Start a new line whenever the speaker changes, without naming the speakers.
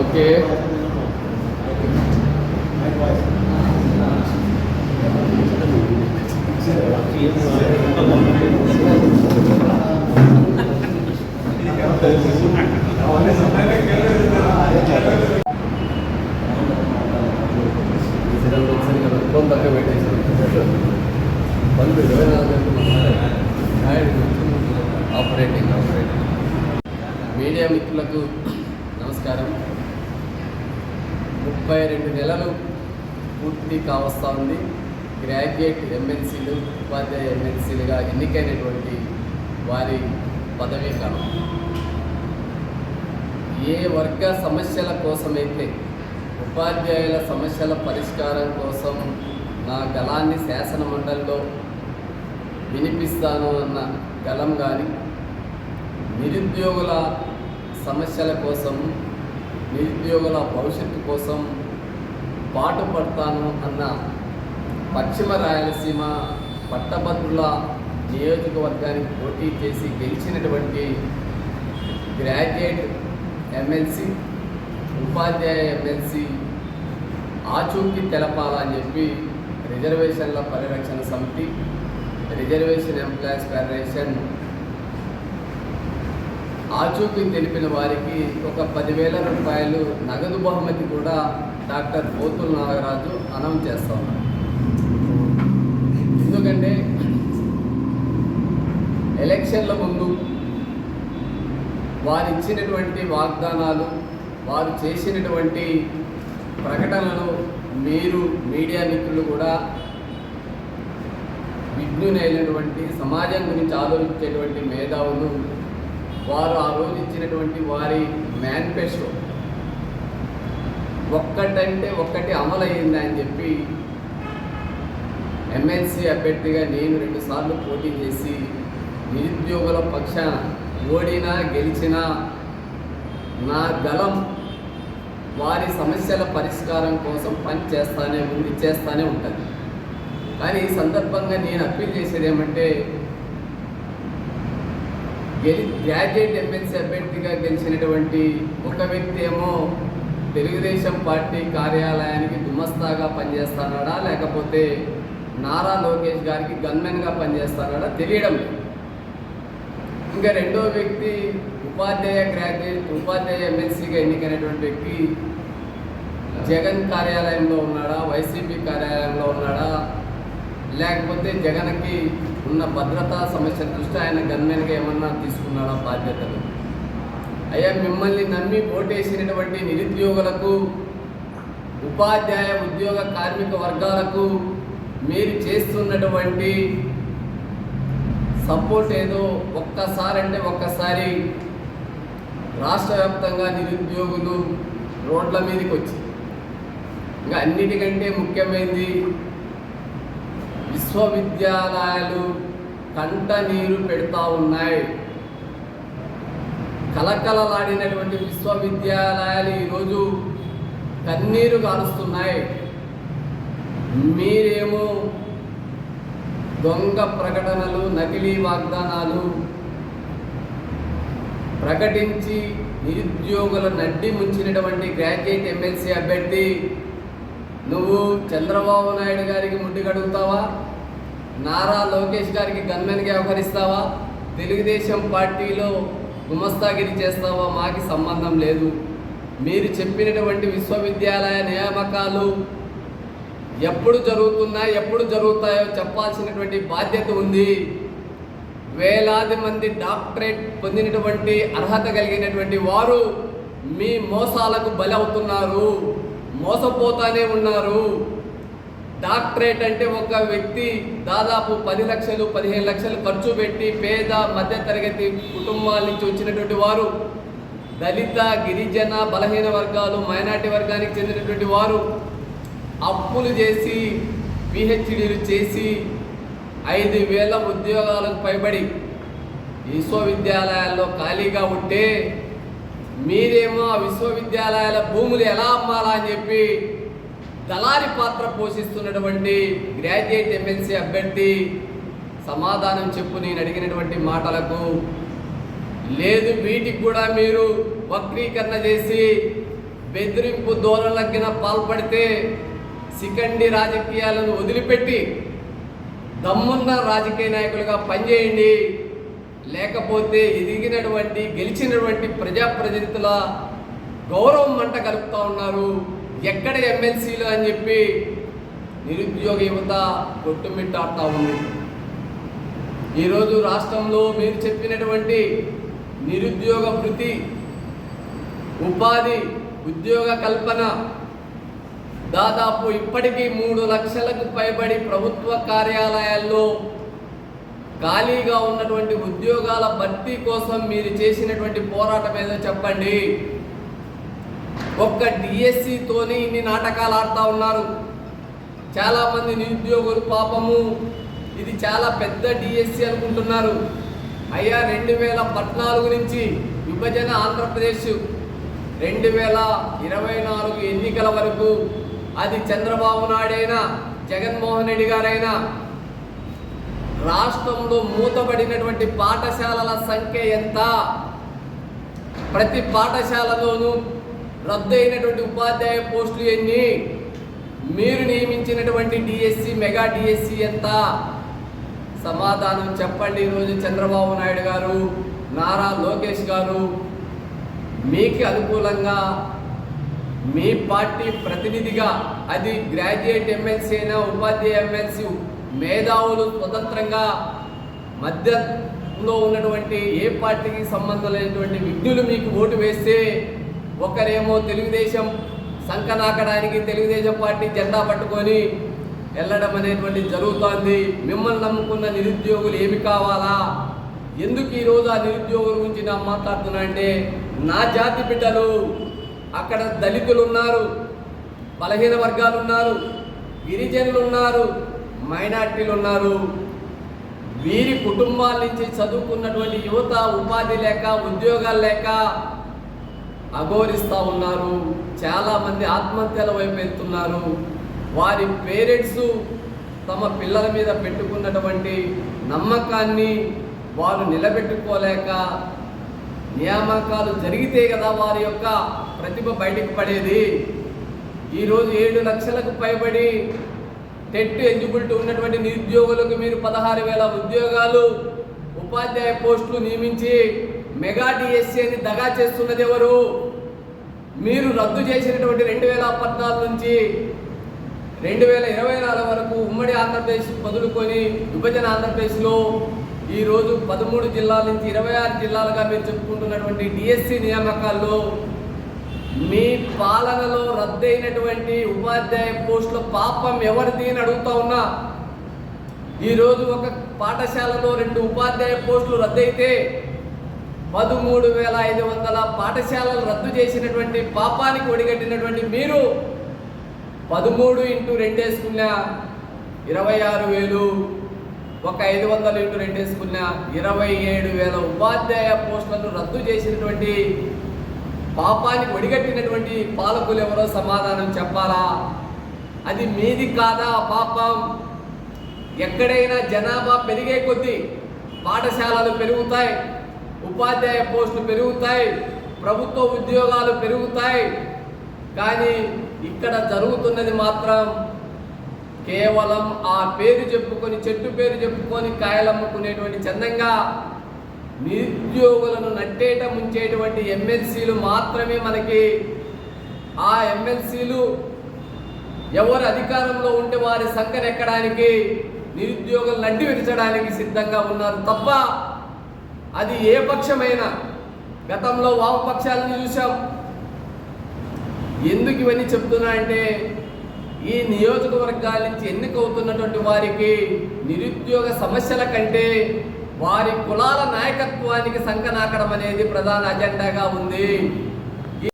Okay. నెలలు పూర్తి కావస్తా ఉంది. గ్రాడ్యుయేట్ ఎంఎన్సీలు ఉపాధ్యాయ ఎంఎన్సీలుగా ఎన్నికైనటువంటి వారి పదవీ కాలం. ఏ వర్గ సమస్యల కోసమైతే ఉపాధ్యాయుల సమస్యల పరిష్కారం కోసం నా గలాన్ని శాసన మండలిలో వినిపిస్తాను అన్న గలం కానీ నిరుద్యోగుల సమస్యల కోసం నిరుద్యోగుల భవిష్యత్తు కోసం పాటుపడతాను అన్న పశ్చిమ రాయలసీమ పట్టభద్రుల నియోజకవర్గానికి పోటీ చేసి గెలిచినటువంటి గ్రాడ్యుయేట్ ఎమ్మెల్సీ ఉపాధ్యాయ ఎమ్మెల్సీ ఆచూకీ తెలపాలని చెప్పి రిజర్వేషన్ల పరిరక్షణ సమితి రిజర్వేషన్ ఎంప్లాయీస్ ఫెడరేషన్ ఆచూకీ తెలిపిన వారికి ఒక పదివేల రూపాయలు నగదు బహుమతి కూడా డాక్టర్ పోతుల నాగరాజు అనౌన్స్ చేస్తా ఉన్నారు. ఎందుకంటే ఎలక్షన్ల ముందు వారు ఇచ్చినటువంటి వాగ్దానాలు వారు చేసినటువంటి ప్రకటనలు మీరు మీడియా మిత్రులు కూడా విజ్ఞునైనటువంటి సమాజం గురించి ఆలోచించేటువంటి మేధావులు వారు ఆ రోజు ఇచ్చినటువంటి వారి మేనిఫెస్టో ఒక్కటంటే ఒక్కటి అమలయ్యింది అని చెప్పి ఎమ్మెల్సీ అభ్యర్థిగా నేను రెండుసార్లు పోటీ చేసి నిరుద్యోగుల పక్షాన ఓడినా గెలిచినా నా గలం వారి సమస్యల పరిష్కారం కోసం పని చేస్తానే ఉంది చేస్తానే ఉంటుంది. కానీ ఈ సందర్భంగా నేను అప్పీల్ చేసేది ఏమంటే గెలి గ్రాడ్యుయేట్ ఎమ్మెల్సీ అభ్యర్థిగా గెలిచినటువంటి ఒక వ్యక్తి ఏమో తెలుగుదేశం పార్టీ కార్యాలయానికి గుమస్తాగా పనిచేస్తాడా లేకపోతే నారా లోకేష్ గారికి గన్మెన్గా పనిచేస్తాడా తెలియడం లేదు. ఇంకా రెండో వ్యక్తి ఉపాధ్యాయ గ్రాడ్యుయేట్ ఉపాధ్యాయ ఎమ్మెల్సీగా ఎన్నికైనటువంటి వ్యక్తి జగన్ కార్యాలయంలో ఉన్నాడా? వైసీపీ కార్యాలయంలో ఉన్నాడా? లేకపోతే జగన్కి ఉన్న భద్రతా సమస్య దృష్టి ఆయన గన్మెన్గా ఏమన్నా తీసుకున్నాడా బాధ్యతలు? అయ్యా మిమ్మల్ని నమ్మి ఓటేసినటువంటి నిరుద్యోగులకు ఉపాధ్యాయ ఉద్యోగ కార్మిక వర్గాలకు మీరు చేస్తున్నటువంటి సపోర్ట్ ఏదో ఒక్కసారి అంటే ఒక్కసారి రాష్ట్ర వ్యాప్తంగా నిరుద్యోగులు రోడ్ల మీదకి వచ్చి ఇంకా అన్నిటికంటే ముఖ్యమైనది విశ్వవిద్యాలయాలు కంట నీరు పెడతా ఉన్నాయి. కలకలలాడినటువంటి విశ్వవిద్యాలయాలు ఈరోజు కన్నీరు కారుస్తున్నాయి. మీరేమో దొంగ ప్రకటనలు నకిలీ వాగ్దానాలు ప్రకటించి నిరుద్యోగుల నడ్డి ముంచినటువంటి గ్రాడ్యుయేట్ ఎమ్మెల్సీ అభ్యర్థి నువ్వు చంద్రబాబు నాయుడు గారికి ముడ్డి కడుగుతావా? నారా లోకేష్ గారికి గన్మెన్గా వ్యవహరిస్తావా? తెలుగుదేశం పార్టీలో గుమస్తాగిరి చేస్తావా? మాకి సంబంధం లేదు. మీరు చెప్పినటువంటి విశ్వవిద్యాలయ నియామకాలు ఎప్పుడు జరుగుతున్నాయి ఎప్పుడు జరుగుతాయో చెప్పాల్సినటువంటి బాధ్యత ఉంది. వేలాది మంది డాక్టరేట్ పొందినటువంటి అర్హత కలిగినటువంటి వారు మీ మోసాలకు బలి అవుతున్నారు మోసపోతానే ఉన్నారు. డాక్టరేట్ అంటే ఒక వ్యక్తి దాదాపు పది లక్షలు పదిహేను లక్షలు ఖర్చు పెట్టి పేద మధ్యతరగతి కుటుంబాల నుంచి వచ్చినటువంటి వారు దళిత గిరిజన బలహీన వర్గాలు మైనార్టీ వర్గానికి చెందినటువంటి వారు అప్పులు చేసి పిహెచ్డీలు చేసి ఐదు వేల ఉద్యోగాలకు పైబడి విశ్వవిద్యాలయాల్లో ఖాళీగా ఉంటే మీరేమో ఆ విశ్వవిద్యాలయాల భూములు ఎలా అమ్మాలా అని చెప్పి దళారి పాత్ర పోషిస్తున్నటువంటి గ్రాడ్యుయేట్ ఎమ్మెల్సీ అభ్యర్థి సమాధానం చెప్పు నేను అడిగినటువంటి మాటలకు లేదు వీటికి కూడా మీరు వక్రీకరణ చేసి బెదిరింపు ధోరణలగిన పాల్పడితే సికండి రాజకీయాలను వదిలిపెట్టి దమ్మున్న రాజకీయ నాయకులుగా పనిచేయండి. లేకపోతే ఎదిగినటువంటి గెలిచినటువంటి ప్రజాప్రతినిధుల గౌరవం మంట కలుపుతూ ఉన్నారు. ఎక్కడ ఎమ్మెల్సీలు అని చెప్పి నిరుద్యోగ యువత కొట్టుమిట్టాడుతూ ఉంది. ఈరోజు రాష్ట్రంలో మీరు చెప్పినటువంటి నిరుద్యోగ వృత్తి ఉపాధి ఉద్యోగ కల్పన దాదాపు ఇప్పటికీ మూడు లక్షలకు పైబడి ప్రభుత్వ కార్యాలయాల్లో ఖాళీగా ఉన్నటువంటి ఉద్యోగాల భర్తీ కోసం మీరు చేసినటువంటి పోరాటం ఏదో చెప్పండి. ఒక్క డిఎస్సితోనే ఇన్ని నాటకాలు ఆడుతూ ఉన్నారు. చాలామంది నిరుద్యోగులు పాపము. ఇది చాలా పెద్ద డిఎస్సి అనుకుంటున్నారు. అయ్యా రెండు వేల పద్నాలుగు నుంచి విభజన ఆంధ్రప్రదేశ్ రెండు వేల ఇరవై నాలుగు ఎన్నికల వరకు అది చంద్రబాబు నాయుడైనా జగన్మోహన్ రెడ్డి గారైనా రాష్ట్రంలో మూతబడినటువంటి పాఠశాలల సంఖ్య ఎంత? ప్రతి పాఠశాలలోనూ రద్దు అయినటువంటి ఉపాధ్యాయ పోస్టులు ఎన్ని? మీరు నియమించినటువంటి డిఎస్సి మెగా డిఎస్సి ఎంత? సమాధానం చెప్పండి ఈరోజు చంద్రబాబు నాయుడు గారు నారా లోకేష్ గారు. మీకు అనుకూలంగా మీ పార్టీ ప్రతినిధిగా అది గ్రాడ్యుయేట్ ఎమ్మెల్సీ అయినా ఉపాధ్యాయ ఎమ్మెల్సీ మేధావులు స్వతంత్రంగా మధ్యలో ఉన్నటువంటి ఏ పార్టీకి సంబంధం లేనటువంటి విజ్ఞులు మీకు ఓటు వేస్తే ఒకరేమో తెలుగుదేశం సంకనాకడానికి తెలుగుదేశం పార్టీ జెండా పట్టుకొని వెళ్ళడం అనేటువంటి జరుగుతోంది. మిమ్మల్ని నమ్ముకున్న నిరుద్యోగులు ఏమి కావాలా? ఎందుకు ఈరోజు ఆ నిరుద్యోగుల గురించి నా మాట్లాడుతున్నా అంటే నా జాతి బిడ్డలు అక్కడ దళితులు ఉన్నారు బలహీన వర్గాలు ఉన్నారు గిరిజనులు ఉన్నారు మైనార్టీలు ఉన్నారు వీరి కుటుంబాల నుంచి చదువుకున్నటువంటి యువత ఉపాధి లేక ఉద్యోగాలు లేక అఘోరిస్తూ ఉన్నారు. చాలామంది ఆత్మహత్యల వైపు వెళ్తున్నారు. వారి పేరెంట్స్ తమ పిల్లల మీద పెట్టుకున్నటువంటి నమ్మకాన్ని వారు నిలబెట్టుకోలేక నియామకాలు జరిగితే కదా వారి యొక్క ప్రతిభ బయటకు పడేది. ఈరోజు ఏడు లక్షలకు పైబడి టెట్ ఎలిజిబిలిటీ ఉన్నటువంటి నిరుద్యోగులకు మీరు పదహారు వేల ఉద్యోగాలు ఉపాధ్యాయ పోస్టులు నియమించి మెగా డిఎస్సీ అని దగా చేస్తున్నది ఎవరు? మీరు రద్దు చేసినటువంటి రెండు వేల పద్నాలుగు నుంచి రెండు వేల ఇరవై నాలుగు వరకు ఉమ్మడి ఆంధ్రప్రదేశ్ వదులుకొని విభజన ఆంధ్రప్రదేశ్లో ఈరోజు పదమూడు జిల్లాల నుంచి ఇరవై ఆరు జిల్లాలుగా మీరు చెప్పుకుంటున్నటువంటి డిఎస్సి నియామకాల్లో మీ పాలనలో రద్దయినటువంటి ఉపాధ్యాయ పోస్టుల పాపం ఎవరిది అని అడుగుతా ఉన్నా. ఈరోజు ఒక పాఠశాలలో రెండు ఉపాధ్యాయ పోస్టులు రద్దయితే పదమూడు వేల ఐదు వందల పాఠశాలలు రద్దు చేసినటువంటి పాపానికి ఒడిగట్టినటువంటి మీరు పదమూడు ఇంటూ రెండు వేసుకున్న ఇరవై ఆరు వేలు ఒక ఐదు వందలు ఇంటూ రెండు వేసుకున్న ఇరవై ఏడు వేల ఉపాధ్యాయ పోస్టులను రద్దు చేసినటువంటి పాపానికి ఒడిగట్టినటువంటి పాలకులు ఎవరో సమాధానం చెప్పాలా? అది మీది కాదా పాపం? ఎక్కడైనా జనాభా పెరిగే కొద్దీ పాఠశాలలు పెరుగుతాయి. ఉపాధ్యాయ పోస్టులు పెరుగుతాయి ప్రభుత్వ ఉద్యోగాలు పెరుగుతాయి. కానీ ఇక్కడ జరుగుతున్నది మాత్రం కేవలం ఆ పేరు చెప్పుకొని చెట్టు పేరు చెప్పుకొని కాయలమ్ముకునేటువంటి చందంగా నిరుద్యోగులను నట్టేట ముంచేటువంటి ఎమ్మెల్సీలు మాత్రమే మనకి. ఆ ఎమ్మెల్సీలు ఎవరు అధికారంలో ఉంటే వారి సంఖ్యనెక్కడానికి నిరుద్యోగులు నడ్డి విరచడానికి సిద్ధంగా ఉన్నారు తప్ప అది ఏ పక్షమైనా గతంలో వామపక్షాలను చూసాం ఎందుకు ఇవన్నీ చెప్తున్నా అంటే ఈ నియోజకవర్గాల నుంచి ఎన్నికవుతున్నటువంటి వారికి నిరుద్యోగ సమస్యల కంటే వారి కులాల నాయకత్వానికి సంకనాకడం అనేది ప్రధాన అజెండాగా ఉంది.